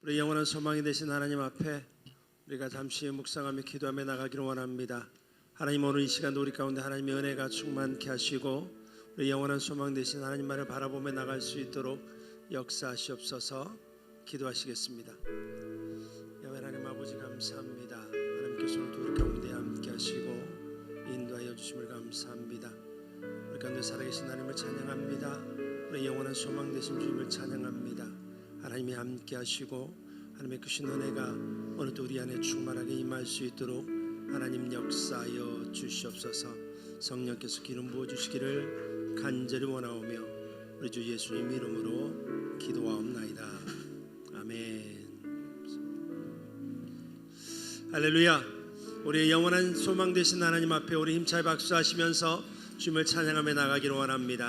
우리 영원한 소망이 되신 하나님 앞에 우리가 잠시 묵상하며 기도하며 나가기를 원합니다. 하나님 오늘 이 시간도 우리 가운데 하나님의 은혜가 충만케 하시고 우리 영원한 소망 되신 하나님만을 바라보며 나갈 수 있도록 역사하시옵소서 기도하시겠습니다. 하나님 아버지 감사합니다. 하나님께서 오늘 우리 가운데 함께 하시고 인도하여 주심을 감사합니다. 우리 가운데 살아계신 하나님을 찬양합니다. 우리 영원한 소망 되신 주님을 찬양합니다. 하나님이 함께 하시고 하나님의 크신 은혜가 오늘도 우리 안에 충만하게 임할 수 있도록 하나님 역사하여 주시옵소서. 성령께서 기름 부어 주시기를 간절히 원하오며 우리 주 예수님 이름으로 기도하옵나이다. 아멘. 할렐루야. 우리의 영원한 소망 되신 하나님 앞에 우리 힘차게 박수하시면서 주님을 찬양하며 나가기를 원합니다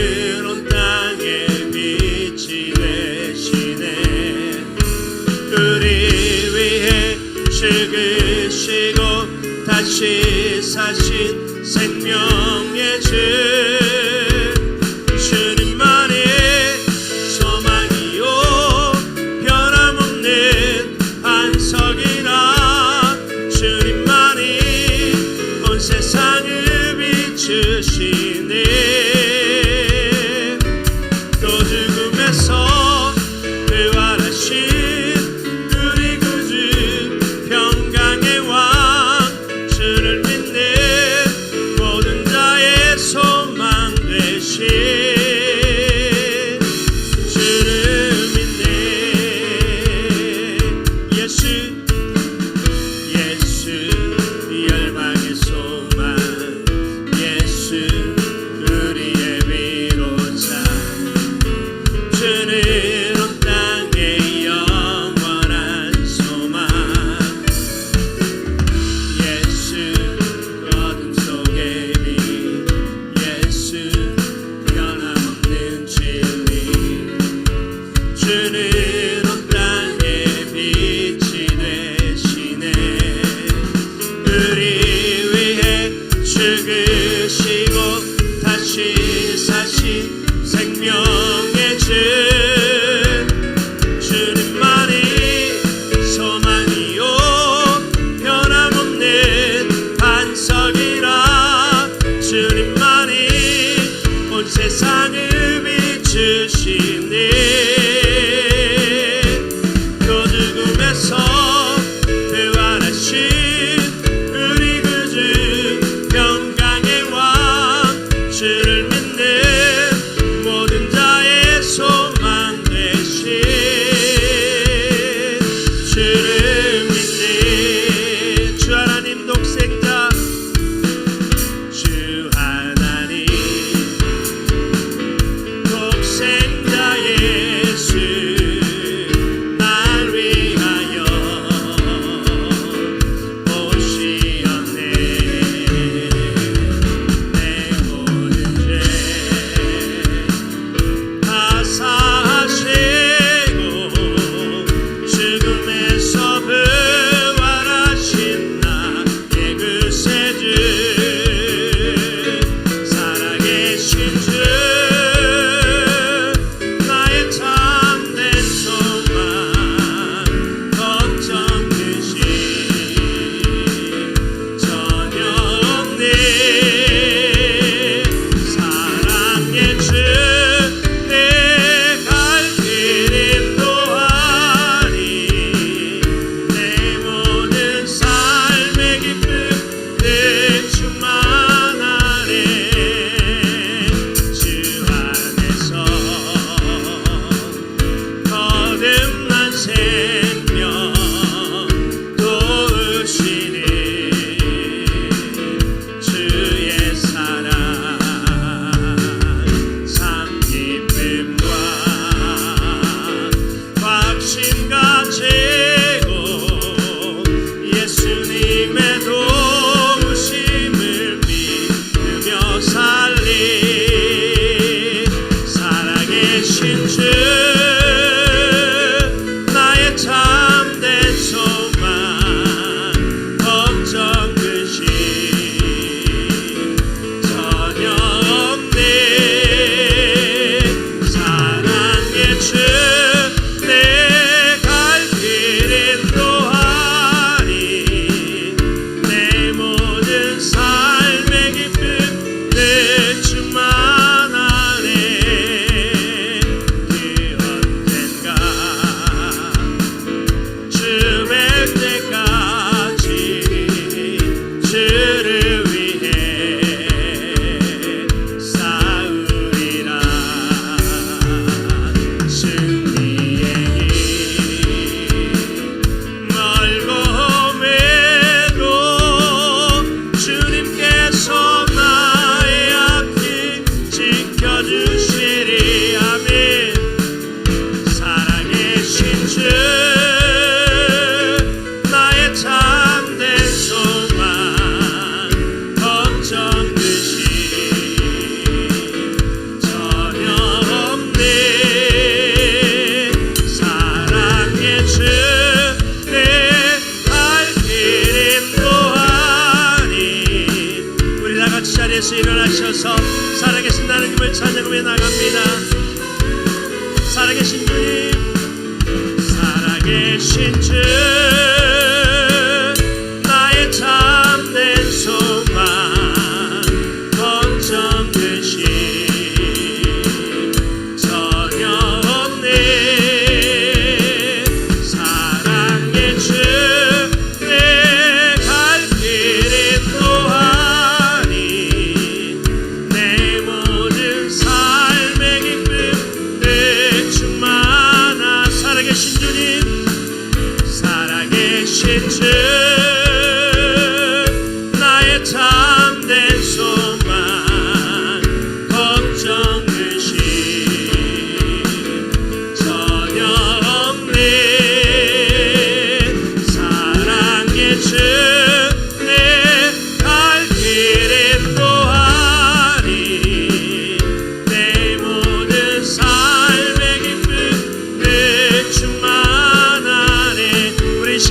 사신 생명의 주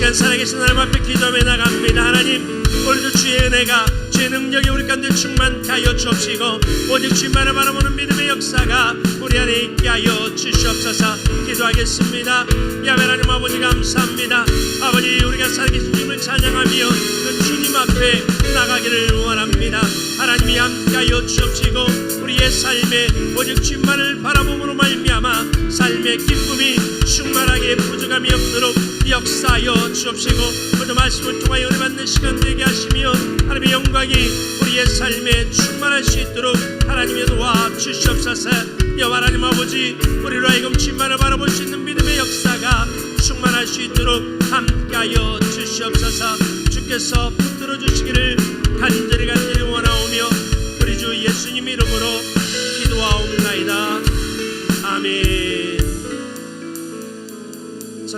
시간 살아계신 하나님 앞에 기도하며 나갑니다. 하나님 오늘도 주의 은혜가 주의 능력이 우리 가운데 충만케 하여 주옵시고 오직 주만을 바라보는 믿음의 역사가 우리 안에 있게 하여 주시옵소서. 기도하겠습니다. 야외 하나님 아버지 감사합니다. 아버지 우리가 살아계신 주님을 찬양하며 그 주님 앞에 나가기를 원합니다. 하나님이 함께 하여 주옵시고 우리의 삶에 오직 주님만을 바라봄으로 말미암아 삶의 기쁨이 충만하게 부족함이 없도록 역사하여 주옵시고 오늘 말씀을 통하여 은혜 받는 시간 되게 하시며 하나님의 영광이 우리의 삶에 충만할 수 있도록 하나님의 도와 주시옵소서. 여호와 하나님 아버지 우리로 하여금 주님만을 바라볼 수 있는 믿음의 역사가 충만할 수 있도록 함께하여 주시옵소서. 주께서 붙들어 주시기를 간절히 간절히 원하오며 우리 주 예수님 이름으로 기도하옵나이다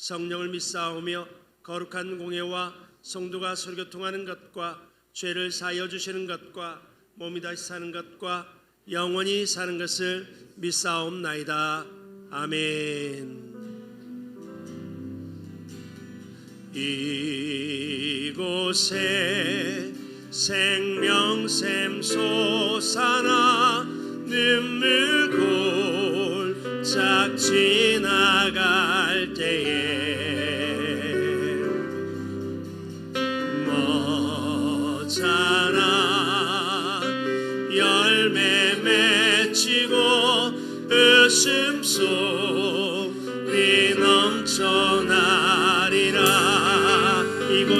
성령을 믿사오며 거룩한 공예와 성도가 설교 통하는 것과 죄를 사하여 주시는 것과 몸이 다시 사는 것과 영원히 사는 것을 믿사옵나이다. 아멘. 이곳에 생명샘 솟아나 눈물 골짝 지나갈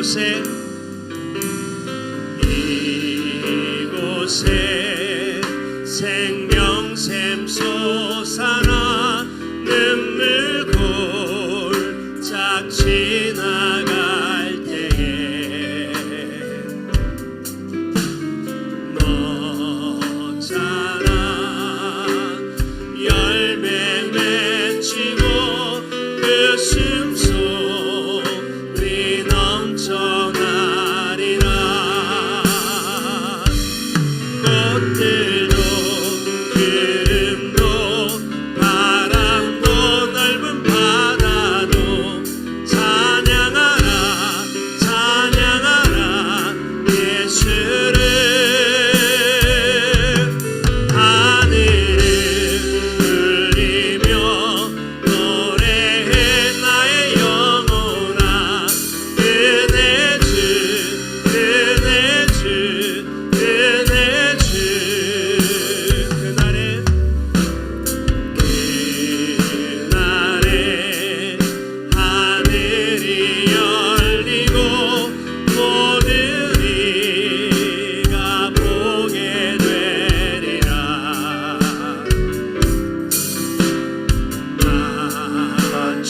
이곳에 이곳에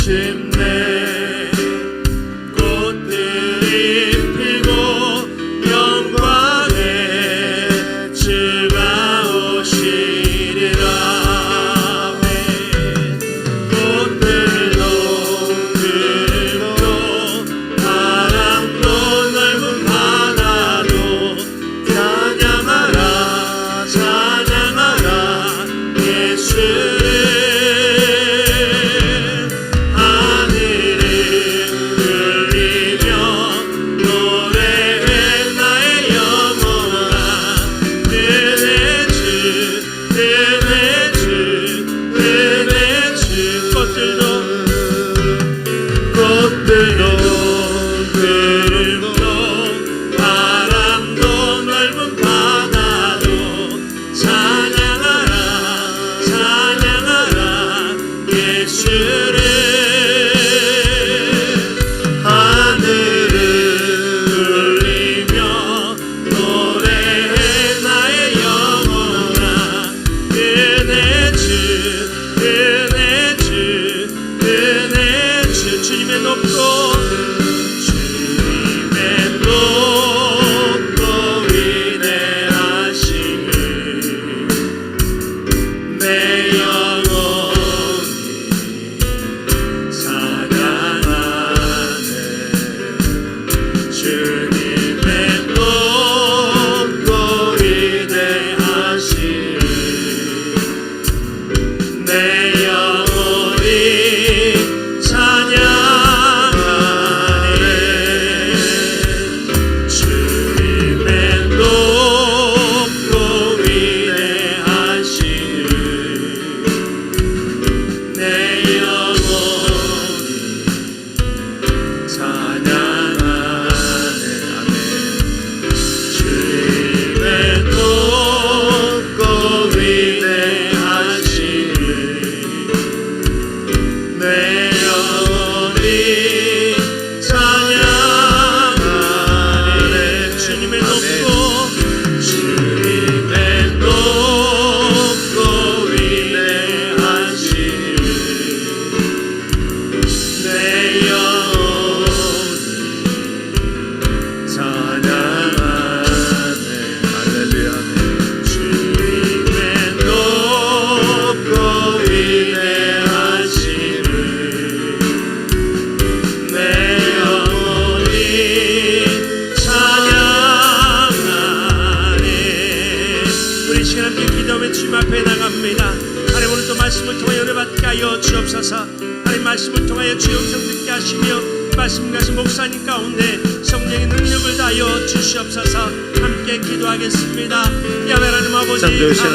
içimde 주시옵소서. 하나님 말씀을 통하여 주의 음성 듣게 하시며 말씀 가신 목사님 가운데 성령의 능력을 다하여 주시옵소서. 함께 기도하겠습니다. 야외 하나님 아버지 네,